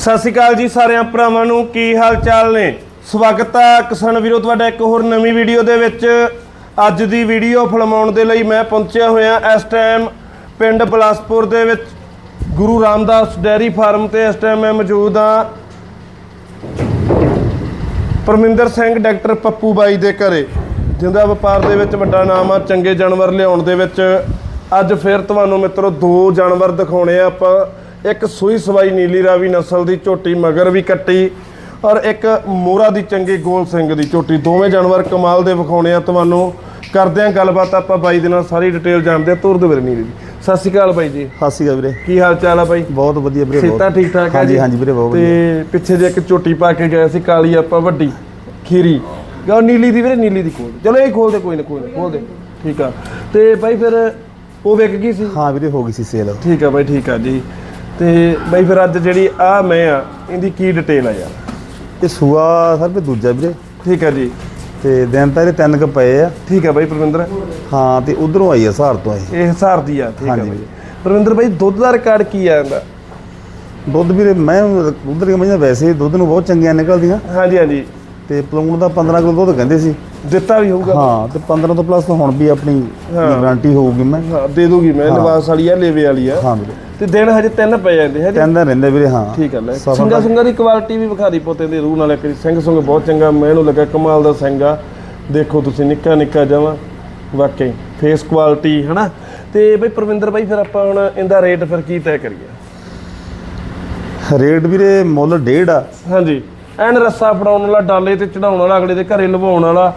ਸਤਿ ਸ਼੍ਰੀ ਅਕਾਲ ਜੀ ਸਾਰਿਆਂ ਭਰਾਵਾਂ ਨੂੰ, ਕੀ ਹਾਲ ਚਾਲ ਨੇ? ਸਵਾਗਤ ਹੈ ਕਿਸਾਨ ਵੀਰੋ, ਤੁਹਾਡਾ ਇੱਕ ਹੋਰ ਨਵੀਂ ਵੀਡੀਓ ਦੇ ਵਿੱਚ। ਅੱਜ ਦੀ ਵੀਡੀਓ ਫਿਲਮਾਉਣ ਦੇ ਲਈ ਮੈਂ ਪਹੁੰਚਿਆ ਹੋਇਆ ਇਸ ਟਾਈਮ ਪਿੰਡ ਬਲਾਸਪੁਰ ਦੇ ਵਿੱਚ। ਗੁਰੂ ਰਾਮਦਾਸ ਡੈਰੀ ਫਾਰਮ ਤੇ ਇਸ ਟਾਈਮ ਮੈਂ ਮੌਜੂਦ ਹਾਂ। ਪਰਮਿੰਦਰ ਸਿੰਘ, ਡਾਕਟਰ ਪੱਪੂ ਬਾਈ ਦੇ ਘਰੇ। ਜਿੰਦਾ ਵਪਾਰ ਦੇ ਵਿੱਚ ਵੱਡਾ ਨਾਮ ਆ, ਚੰਗੇ ਜਾਨਵਰ ਲਿਆਉਣ ਦੇ ਵਿੱਚ। ਅੱਜ ਫਿਰ ਤੁਹਾਨੂੰ ਮਿੱਤਰੋ, ਦੋ ਜਾਨਵਰ ਦਿਖਾਉਣੇ ਆ ਆਪਾਂ। ਇੱਕ ਸੂਈ ਸਵਾਈ ਨੀਲੀ ਰਾਵੀ ਨਸਲ ਦੀ ਝੋਟੀ ਮਗਰ ਵੀ ਕੱਟੀ ਔਰ ਇੱਕ ਮੋਰਾ ਦੀ ਚੰਗੇ ਗੋਲ ਸਿੰਘ ਦੀ ਝੋਟੀ। ਦੋਵੇਂ ਜਾਨਵਰ ਕਮਾਲ ਦੇ ਵਿਖਾਉਣੇ ਆ। ਤੁਹਾਨੂੰ ਕਰਦੇ ਆ ਗੱਲਬਾਤ ਆਪਾਂ ਬਾਈ ਦੇ ਨਾਲ ਸਾਰੀ ਡਿਟੇਲ ਜਾਣਦੇ ਆ। ਤੁਰ ਦੇ ਵੀਰੇ ਨੀਲੀ ਦੀ। ਸਤਿ ਸ਼੍ਰੀ ਅਕਾਲ ਬਾਈ ਜੀ। ਸਤਿ ਸ਼੍ਰੀ ਅਕਾਲ ਵੀਰੇ। ਕੀ ਹਾਲ ਚਾਲ ਆ ਬਾਈ? ਬਹੁਤ ਵਧੀਆ ਵੀਰੇ ਬਹੁਤ। ਸੇਤਾ ਠੀਕ ਠਾਕ ਹੈ ਹਾਂਜੀ ਹਾਂਜੀ ਵੀਰੇ ਬਹੁਤ ਵਧੀਆ। ਤੇ ਪਿੱਛੇ ਜੇ ਇੱਕ ਝੋਟੀ ਪਾ ਕੇ ਗਏ ਸੀ ਕਾਲੀ ਆਪਾਂ ਵੱਡੀ ਖੀਰੀ। ਗਾ ਨੀਲੀ ਦੀ ਵੀਰੇ ਨੀਲੀ ਦੀ ਖੋਲ। ਚਲੋ ਇਹ ਖੋਲ ਦੇ ਕੋਈ ਨਾ ਕੋਈ ਨਾ ਖੋਲ ਦੇ। ਠੀਕ ਆ। ਤੇ ਬਾਈ ਫਿਰ ਉਹ ਵਿਕ ਗਈ ਸੀ? ਹਾਂ ਵੀਰੇ ਹੋ ਗਈ ਸੀ ਸੇਲ ਠੀਕ ਆ ਬਾਈ ਠੀਕ ਆ ਜੀ। ਤੇ ਬਾਈ ਫਿਰ ਅੱਜ ਜਿਹੜੀ ਆ ਮੈਂ ਆ ਇਹਦੀ ਕੀ ਡਿਟੇਲ ਆ ਯਾਰ? ਇਹ ਸੂਆ ਸਰ ਵੀ ਦੂਜਾ ਵੀਰੇ। ਠੀਕ ਆ ਜੀ। ਤੇ ਦਿਨ ਤਾਂ ਇਹਦੇ ਤਿੰਨ ਕ ਪਏ ਆ। ਠੀਕ ਆ ਬਾਈ ਪ੍ਰਵਿੰਦਰ। ਹਾਂ ਤੇ ਉਧਰੋਂ ਆਈ ਆ ਸਹਾਰ ਤੋਂ ਆਈ। ਇਹ ਹਿਸਾਰ ਦੀ ਆ ਠੀਕ ਹਾਂਜੀ। ਬਾਈ। ਪ੍ਰਵਿੰਦਰ ਬਾਈ ਦੁੱਧ ਦਾ ਰਿਕਾਰਡ ਕੀ ਆ ਇਹਦਾ? ਦੁੱਧ ਵੀਰੇ ਮੈਂ ਉਧਰ ਦੀਆਂ ਮਈਆਂ ਵੈਸੇ ਹੀ ਦੁੱਧ ਨੂੰ ਬਹੁਤ ਚੰਗੀਆਂ ਨਿਕਲਦੀਆਂ। ਹਾਂਜੀ ਹਾਂਜੀ। ਤੇ ਪਲੂਣ ਦਾ 15 ਕਿਲੋ ਦੁੱਧ ਕਹਿੰਦੇ ਸੀ। ਦਿੱਤਾ ਵੀ ਹੋਊਗਾ। ਹਾਂ ਤੇ 15 ਤੋਂ ਪਲੱਸ ਹੁਣ ਵੀ ਆਪਣੀ ਗਾਰੰਟੀ ਹੋਊਗੀ ਮੈਂ। ਹਾਂ ਦੇ ਦੂਗੀ ਮੈਂ ਨਿਵਾਸ ਵਾਲੀ ਆ ਲੇਵੇ ਵਾਲੀ ਆ। ਹਾਂ ਵੀਰੇ। ਤੇ ਦਿਨ ਹਜੇ ਤਿੰਨ ਪੈ ਜਾਂਦੇ ਹੈ ਜੀ? ਤਿੰਨ ਦਿਨ ਰਹਿੰਦੇ ਵੀਰੇ ਹਾਂ। ਠੀਕ ਹੈ ਲੈ। ਸਫਰ ਸਿੰਘਾ ਸਿੰਘਾ ਦੀ ਕੁਆਲਿਟੀ ਵੀ ਵਿਖਾ ਦੀ ਪੋਤੇ ਦੀ ਰੂਹ ਨਾਲ ਇੱਕ। ਸਿੰਘ ਸੁੰਗ ਬਹੁਤ ਚੰਗਾ ਮੈਨੂੰ ਲੱਗਾ ਕਮਾਲ ਦਾ ਸਿੰਘ ਆ। ਦੇਖੋ ਤੁਸੀਂ ਨਿੱਕਾ ਨਿੱਕਾ ਜਮਾ ਵਾਕਈ ਫੇਸ ਕੁਆਲਿਟੀ ਹਨਾ? ਤੇ ਬਈ ਪ੍ਰਵਿੰਦਰ ਬਾਈ ਫਿਰ ਆਪਾਂ ਹੁਣ ਇਹਦਾ ਰੇਟ ਫਿਰ ਕੀ ਤੈਅ ਕਰੀਏ? ਰੇਟ ਵੀਰੇ ਮੁੱਲ ਡੇਢ ਆ। ਹਾਂਜੀ। ਐਨ ਰੱਸਾ ਫੜਾਉਣ ਵਾਲਾ ਡਾਲੇ ਤੇ ਚੜਾਉਣ ਵਾਲਾ ਅਗਲੇ ਦੇ ਘਰੇ ਲਵਾਉਣ ਵਾਲਾ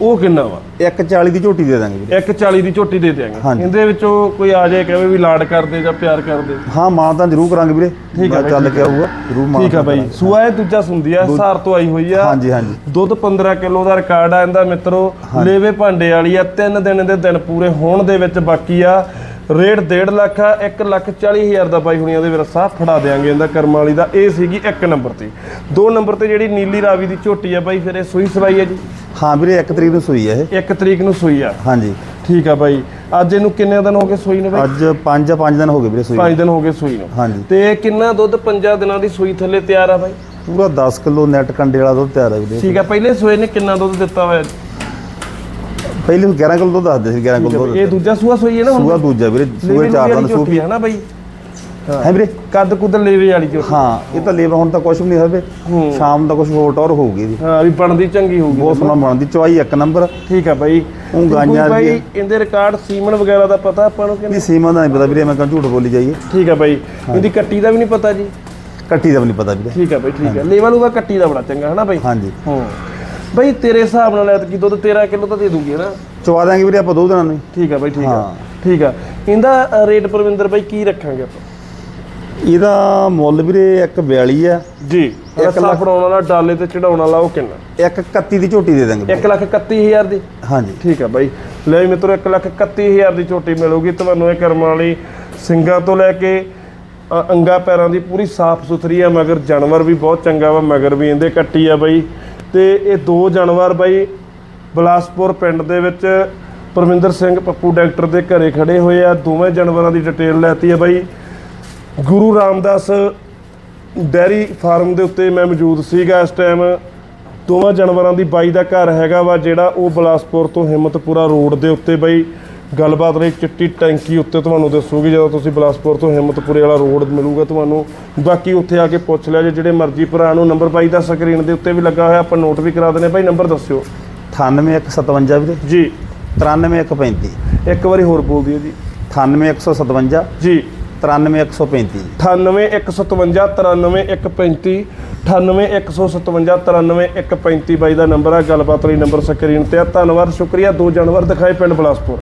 ਉਹ ਕਿੰਨਾ ਵਾ? 140 ਦੀ ਝੋਟੀ ਦੇ ਦਾਂਗੇ ਵੀਰੇ। 140 ਦੀ ਝੋਟੀ ਦੇ ਦਿਆਂਗੇ। ਹਾਂਜੀ। ਇਹਦੇ ਵਿੱਚੋਂ ਕੋਈ ਆ ਜਾਏ ਕਹੇ ਵੀ ਲਾਡ ਕਰਦੇ ਜਾਂ ਪਿਆਰ ਕਰਦੇ ਹਾਂ ਮਾਂ ਤਾਂ ਜ਼ਰੂਰ ਕਰਾਂਗੇ ਵੀਰੇ। ਠੀਕ ਆ ਮੈਂ ਚੱਲ ਕੇ ਆਊਗਾ ਜ਼ਰੂਰ ਮਾਂ ਠੀਕ ਆ ਬਾਈ। ਸੂਆ ਇਹ ਦੂਜਾ ਸੁੰਦੀ ਆ ਸਾਰ ਤੋਂ ਆਈ ਹੋਈ ਆ। ਹਾਂਜੀ ਹਾਂਜੀ। ਦੁੱਧ 15 ਕਿਲੋ ਦਾ ਰਿਕਾਰਡ ਆ ਇਹਦਾ ਮਿੱਤਰੋ। ਲੇਵੇ ਭਾਂਡੇ ਵਾਲੀ ਆ ਤਿੰਨ ਦਿਨ ਦੇ ਦਿਨ ਪੂਰੇ ਹੋਣ ਦੇ ਵਿੱਚ ਬਾਕੀ ਆ। ਰੇਟ 1.5 ਲੱਖ ਆ 1 ਲੱਖ 40 ਹਜ਼ਾਰ ਦਾ ਬਾਈ ਹੁਣੀਆਂ ਦੇ ਵਿਰਸਾ ਫੜਾ ਦੇਾਂਗੇ ਇਹਦਾ ਕਰਮ ਵਾਲੀ ਦਾ। ਇਹ ਸੀਗੀ ਇੱਕ ਨੰਬਰ ਤੇ। ਦੋ ਨੰਬਰ ਤੇ ਜਿਹੜੀ ਨੀਲੀ ਰਾਵੀ ਦੀ ਝੋਟੀ ਆ ਬਾਈ ਫਿਰ ਇਹ ਸੂਈ ਸਵਾਈ ਆ ਜੀ? ਹਾਂ ਵੀਰੇ 1 ਤਰੀਕ ਨੂੰ ਸੂਈ ਆ ਇਹ। ਇੱਕ ਤਰੀਕ ਨੂੰ ਸੂਈ ਆ। ਹਾਂਜੀ। ਠੀਕ ਆ ਬਾਈ। ਅੱਜ ਇਹਨੂੰ ਕਿੰਨੇ ਦਿਨ ਹੋ ਗਏ ਸੂਈ ਨੂੰ ਬਾਈ? ਅੱਜ 5 5 ਦਿਨ ਹੋ ਗਏ ਵੀਰੇ ਸੂਈ ਨੂੰ। 5 ਦਿਨ ਹੋ ਗਏ ਸੂਈ ਨੂੰ। ਹਾਂਜੀ। ਤੇ ਇਹ ਕਿੰਨਾ ਦੁੱਧ ਪੰਜਾਂ ਦਿਨਾਂ ਦੀ ਸੂਈ ਥੱਲੇ ਤਿਆਰ ਆ ਬਾਈ? ਪੂਰਾ 10 ਕਿਲੋ ਨੈਟ ਕੰਡੇ ਵਾਲਾ ਦੁੱਧ ਤਿਆਰ ਹੈ ਵੀਰੇ। ਠੀਕ ਆ ਪਹਿਲੇ ਸੂਏ ਨੇ ਕਿੰਨਾ ਦੁੱਧ ਦਿੱਤਾ ਹੋਇਆ ਪਹਿਲੇ 11 ਕਿਲੋ ਦੁੱਧ ਦੱਸਦੇ ਸੀ 11 ਕਿਲੋ ਦੁੱਧ ਇਹ ਦੂਜਾ ਸੂਆ ਸੂਈ ਹੈ ਨਾ ਹੁਣ? ਸੂਆ ਦੂਜਾ ਵੀਰੇ ਸੂਏ ਚਾਰ ਦਿਨ ਸੂਪੀ ਹੈ ਨਾ ਬਾਈ। ਹੈ। ਵੀਰੇ? ਕੱਦ ਕੁੱਦ ਲੇਵੇ ਵਾਲੀ ਝੋਟੀ ਹਾਂ ਇਹ ਤਾਂ ਲੇਬਰ ਹੁਣ ਤਾਂ ਕੁਝ ਵੀ ਨਹੀਂ ਹੋਵੇ। ਸ਼ਾਮ ਦਾ ਕੁਝ ਹੋਰ ਟੌਰ ਹੋਊਗੀ ਇਹਦੀ। ਹਾਂ ਵੀ ਬਣਦੀ ਚੰਗੀ ਹੋਊਗੀ। ਬਹੁਤ ਸੋਹਣਾ ਬਣਦੀ ਚਵਾਈ ਇੱਕ ਨੰਬਰ। ਠੀਕ ਆ ਬਾਈ। ਉਹ ਗਾਈਆਂ ਕੋਈ ਬਾਈ ਇਹਦੇ ਰਿਕਾਰਡ ਸੀਮਨ ਵਗੈਰਾ ਦਾ ਪਤਾ ਆਪਾਂ ਨੂੰ ਕਿ ਨਹੀਂ ਨਹੀਂ ਸੀਮਾ ਦਾ ਨਹੀਂ ਪਤਾ ਵੀਰੇ ਮੈਂ ਕਹਾਂ ਝੂਠ ਬੋਲੀ ਜਾਈਏ। ਠੀਕ ਆ ਬਾਈ। ਇਹਦੀ ਕੱਟੀ ਦਾ ਵੀ ਨਹੀਂ ਪਤਾ ਜੀ। ਕੱਟੀ ਦਾ ਵੀ ਨਹੀਂ ਪਤਾ ਵੀਰੇ। ਠੀਕ ਆ ਬਾਈ ਠੀਕ ਆ। ਲੇਵਲ ਉਹਦਾ ਕੱਟੀ ਦਾ ਬੜਾ ਚੰਗਾ ਹੈ ਨਾ ਬਾਈ? ਹਾਂਜੀ। ਹਾਂ। ਬਾਈ ਤੇਰੇ ਹਿਸਾਬ ਨਾਲ ਐਤਕੀ ਦੁੱਧ 13 ਕਿਲੋ ਤਾਂ ਦੇ ਦੂਗੀ ਨਾ ਚਵਾ ਦਾਂਗੇ ਵੀਰੇ ਆਪਾਂ ਦੋ ਦਿਨਾਂ ਨੂੰ। ਠੀਕ ਆ ਬਾਈ ਠੀਕ ਆ। ਠੀਕ ਆ। ਇਹਦਾ ਰੇਟ ਪਰਵਿੰਦਰ ਬਾਈ ਕੀ ਰੱਖਾਂਗੇ ਆਪਾਂ? ਇਹਦਾ ਮੁੱਲ ਵੀਰੇ ਇੱਕ 42 ਆ। ਜੀ। ਇੱਕ ਲੱਖ ਫੜਾਉਣ ਵਾਲਾ ਡਾਲੇ ਤੇ ਚੜਾਉਣ ਵਾਲਾ ਉਹ ਕਿੰਨਾ? ਇੱਕ 31 ਦੀ ਝੋਟੀ ਦੇ ਦਾਂਗੇ ਵੀਰੇ। 1 ਲੱਖ 31000 ਦੀ? ਹਾਂਜੀ। ਠੀਕ ਆ ਬਾਈ। ਲੈ ਮਿੱਤਰੋ 1 ਲੱਖ 31000 ਦੀ ਝੋਟੀ ਮਿਲੂਗੀ ਤੁਹਾਨੂੰ ਇਹ ਕਰਮ ਵਾਲੀ ਸਿੰਗਾਂ ਤੋਂ ਲੈ ਕੇ ਅੰਗਾ ਪੈਰਾਂ ਦੀ ਪੂਰੀ ਸਾਫ਼ ਸੁਥਰੀ ਆ ਮਗਰ ਜਾਨਵਰ ਵੀ ਬਹੁਤ ਚੰਗਾ ਵਾ ਮਗਰ ਵੀ ਇਹਦੇ ਕੱਟੀ ਆ ਬਾਈ। ਤੇ ਇਹ ਦੋ ਜਾਨਵਰ ਬਾਈ ਬਲਾਸਪੁਰ ਪਿੰਡ ਦੇ ਵਿੱਚ ਪਰਮਿੰਦਰ ਸਿੰਘ ਪੱਪੂ ਡਾਕਟਰ ਦੇ ਘਰੇ ਖੜੇ ਹੋਏ ਆ। ਦੋਵੇਂ ਜਾਨਵਰਾਂ ਦੀ ਡਿਟੇਲ ਲੈਤੀ ਹੈ ਬਾਈ। ਗੁਰੂ ਰਾਮਦਾਸ ਡੈਰੀ ਫਾਰਮ ਦੇ ਉੱਤੇ ਮੈਂ ਮੌਜੂਦ ਸੀਗਾ ਇਸ ਟਾਈਮ ਦੋਵਾਂ ਜਾਨਵਰਾਂ ਦੀ ਬਾਈ ਦਾ ਘਰ ਹੈਗਾ ਵਾ ਜਿਹੜਾ ਉਹ ਬਲਾਸਪੁਰ ਤੋਂ ਹਿੰਮਤਪੁਰਾ ਰੋਡ ਦੇ ਉੱਤੇ ਬਾਈ। ਗੱਲਬਾਤ ਰਹੀ ਚਿੱਟੀ ਟੈਂਕੀ ਉੱਤੇ ਤੁਹਾਨੂੰ ਦੱਸੂਗੀ ਜਦੋਂ ਤੁਸੀਂ ਬਲਾਸਪੁਰ ਤੋਂ ਹਿੰਮਤਪੁਰੇ ਵਾਲਾ ਰੋਡ ਮਿਲੂਗਾ ਤੁਹਾਨੂੰ। ਬਾਕੀ ਉੱਥੇ ਆ ਕੇ ਪੁੱਛ ਲਿਆ ਜੇ ਜਿਹੜੇ ਮਰਜ਼ੀ ਭਰਾ ਨੂੰ ਨੰਬਰ ਬਾਈ ਦਾ ਸਕਰੀਨ ਦੇ ਉੱਤੇ ਵੀ ਲੱਗਾ ਹੋਇਆ ਆਪਾਂ ਨੋਟ ਵੀ ਕਰਾ ਦਿੰਦੇ ਬਾਈ ਨੰਬਰ ਦੱਸਿਓ। 98157 ਵੀਰੇ ਜੀ। 93135 ਇੱਕ ਵਾਰੀ ਹੋਰ ਬੋਲ ਦਿਓ ਜੀ। 98157 ਜੀ। 93135 9815 93135 9815 93135 ਬਾਈ ਦਾ ਨੰਬਰ ਆ। ਗੱਲਬਾਤ ਲਈ ਨੰਬਰ ਸਕਰੀਨ ਤੇ ਆ। ਧੰਨਵਾਦ ਸ਼ੁਕਰੀਆ। ਦੋ ਜਾਨਵਰ ਦਿਖਾਏ ਪਿੰਡ ਬਲਾਸਪੁਰ।